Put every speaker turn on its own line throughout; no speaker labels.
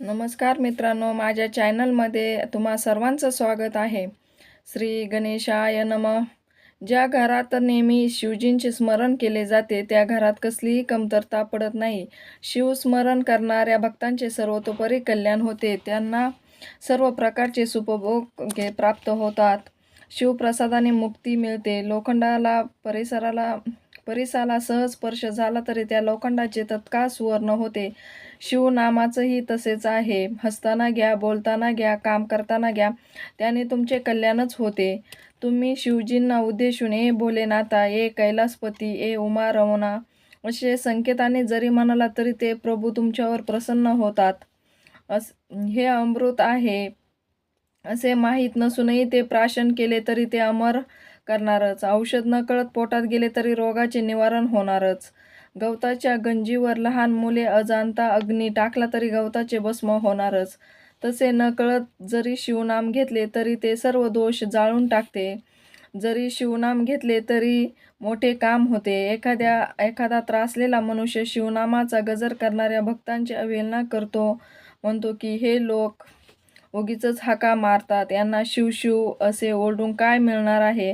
नमस्कार मित्रांनो माझ्या चॅनलमध्ये तुम्हा सर्वांचं स्वागत आहे. श्री गणेशाय नम. ज्या घरात नेहमी शिवजींचे स्मरण केले जाते त्या घरात कसलीही कमतरता पडत नाही. शिवस्मरण करणाऱ्या भक्तांचे सर्वतोपरी कल्याण होते. त्यांना सर्व प्रकारचे सुपभोग घे- प्राप्त होतात. शिवप्रसादाने मुक्ती मिळते. लोखंडाला परिसराला परिसाला सहज स्पर्श झाला तरी त्या लोखंडाचे तत्काळ सुवर्ण होते. शिवनामाचंही तसेच आहे. हसताना घ्या बोलताना घ्या काम करताना घ्या त्याने तुमचे कल्याणच होते. तुम्ही शिवजींना उद्देशून ए भोलेनाथा ए कैलासपती ए उमा रमणा असे संकेताने जरी म्हणाला तरी ते प्रभू तुमच्यावर प्रसन्न होतात. अस हे अमृत आहे. असे माहीत नसूनही ते प्राशन केले तरी ते अमर करणारच. औषध न कळत पोटात गेले तरी रोगाचे निवारण होणारच. गवताच्या गंजीवर लहान मुले अजाणता अग्नी टाकला तरी गवताचे भस्म होणारच. तसे न कळत जरी शिवनाम घेतले तरी ते सर्व दोष जाळून टाकते. जरी शिवनाम घेतले तरी मोठे काम होते. एखाद्या एखादा त्रासलेला मनुष्य शिवनामाचा गजर करणाऱ्या भक्तांची अवहेलना करतो. म्हणतो की हे लोक उगीच हाका मारतात. यांना शिव शिव असे ओरडून काय मिळणार आहे?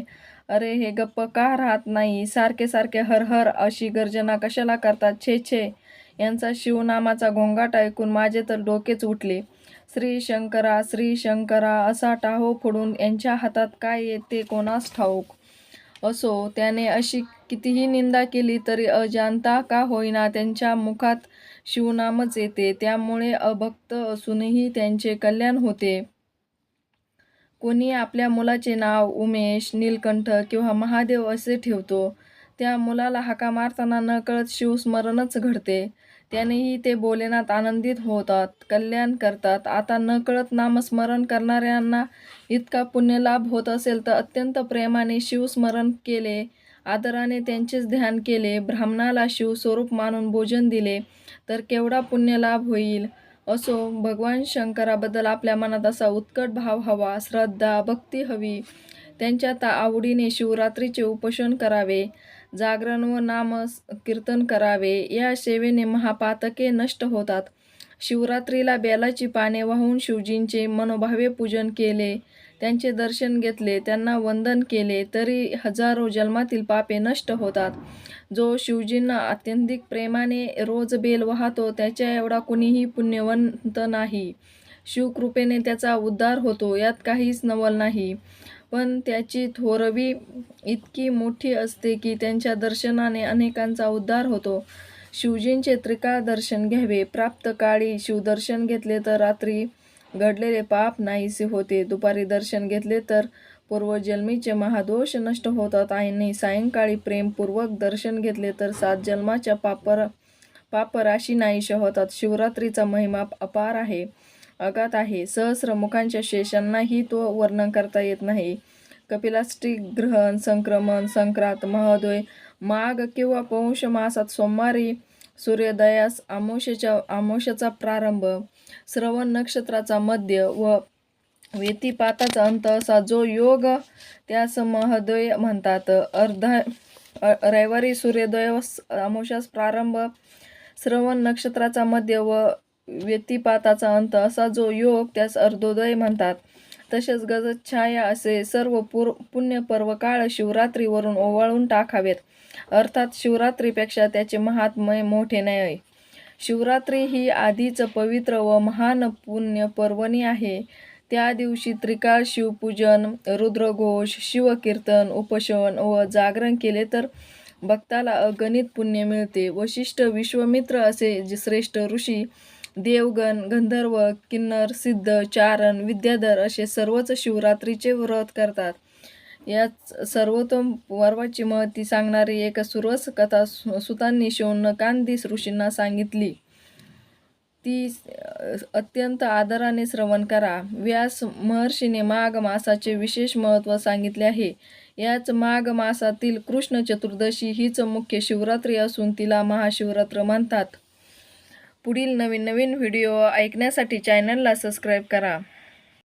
अरे हे गप्प का राहत नाही? सारखे सारखे हर हर अशी गर्जना कशाला करतात? छे छे. यांचा शिवनामाचा घोंगाट ऐकून माझे तर डोकेच उठले. श्री शंकरा श्री शंकरा असा टाहो फोडून यांच्या हातात काय येते कोणास ठाऊक? असो त्याने अशी कितीही निंदा केली तरी अजाणता का होईना त्यांच्या मुखात शिवनामच येते. त्यामुळे अभक्त असूनही त्यांचे कल्याण होते. कोणी आपल्या मुलाचे नाव उमेश नीलकंठ किंवा महादेव असे ठेवतो त्या मुलाला हाका मारताना न कळत शिवस्मरणच घडते. त्यानेही ते बोलेनात आनंदित होतात कल्याण करतात. आता नकळत नामस्मरण करणाऱ्यांना इतका पुण्यलाभ होत असेल तर अत्यंत प्रेमाने शिवस्मरण केले आदराने त्यांचेच ध्यान केले ब्राह्मणाला शिवस्वरूप मानून भोजन दिले तर केवढा पुण्यलाभ होईल? असो भगवान शंकराबद्दल आपल्या मनात असा उत्कट भाव हवा श्रद्धा भक्ती हवी. त्यांच्या ता आवडीने शिवरात्रीचे उपोषण करावे. जागरण व नाम कीर्तन करावे. या सेवेने महापातके नष्ट होतात. शिवरात्रीला बेलाची पाने वाहून शिवजींचे मनोभावे पूजन केले. त्यांचे दर्शन घेतले. त्यांना वंदन केले. तरी हजारो जन्मातील पापे नष्ट होतात. जो शिवजींना अत्यंतिक प्रेमाने रोज बेल वाहतो त्याच्या एवढा कुणीही पुण्यवंत नाही. शिवकृपेने त्याचा उद्धार होतो. यात काहीच नवल नाही. पण त्याची थोरवी इतकी मोठी असते की त्यांच्या दर्शनाने अनेकांचा उद्धार होतो. शिवजींचे त्रिकाळ दर्शन घ्यावे. प्राप्त काळी शिवदर्शन घेतले तर रात्री घडलेले पाप नाहीसे होते. दुपारी दर्शन घेतले तर पूर्वजन्मीचे महादोष नष्ट होतात. आणि सायंकाळी प्रेमपूर्वक दर्शन घेतले तर सात जन्माच्या पापर पापराशी नाहीशा होतात. शिवरात्रीचा महिमा अपार आहे. अगात आहे. सहस्र मुखांच्या शेषांनाही तो वर्णन करता येत नाही. कपिलाष्टिक ग्रहण संक्रमण संक्रांत महोदय माघ किंवा पौष मासात सोमवारी सूर्योदयास आमोशेच्या आमोशाचा प्रारंभ श्रवण नक्षत्राचा मध्य व व्यतिपाताचा अंत असा जो योग त्यास महोदय म्हणतात. अर्धा रविवारी सूर्योदयास आमोशास प्रारंभ श्रवण नक्षत्राचा मध्य व व्यतिपाताचा अंत असा जो योग त्यास अर्धोदय म्हणतात. तसेच गजछाया असे सर्व पुर पुण्यपर्व काळ शिवरात्रीवरून ओवाळून टाकावेत. अर्थात शिवरात्रीपेक्षा त्याचे महात्मय मोठे नाही शिवरात्री ही आधीच पवित्र व महान पुण्य पर्वणी आहे. त्या दिवशी त्रिकाळ शिवपूजन रुद्रघोष शिवकीर्तन उपोषण व जागरण केले तर भक्ताला अगणित पुण्य मिळते. वशिष्ठ विश्वमित्र असे जे श्रेष्ठ ऋषी देवगण गंधर्व किन्नर सिद्ध चारण विद्याधर असे सर्वच शिवरात्रीचे व्रत करतात. याच सर्वोत्तम पर्वाची महती सांगणारी एक सुरस कथा सु- सुतांनी शौनकांदी ऋषींना सांगितली. ती अत्यंत आदराने श्रवण करा. व्यास महर्षीने माघ मासाचे विशेष महत्त्व सांगितले आहे. याच माघ मासातील कृष्ण चतुर्दशी हीच मुख्य शिवरात्री असून तिला महाशिवरात्र म्हणतात. पुढील नवीन नवीन व्हिडिओ ऐकण्यासाठी चॅनलला सबस्क्राईब करा.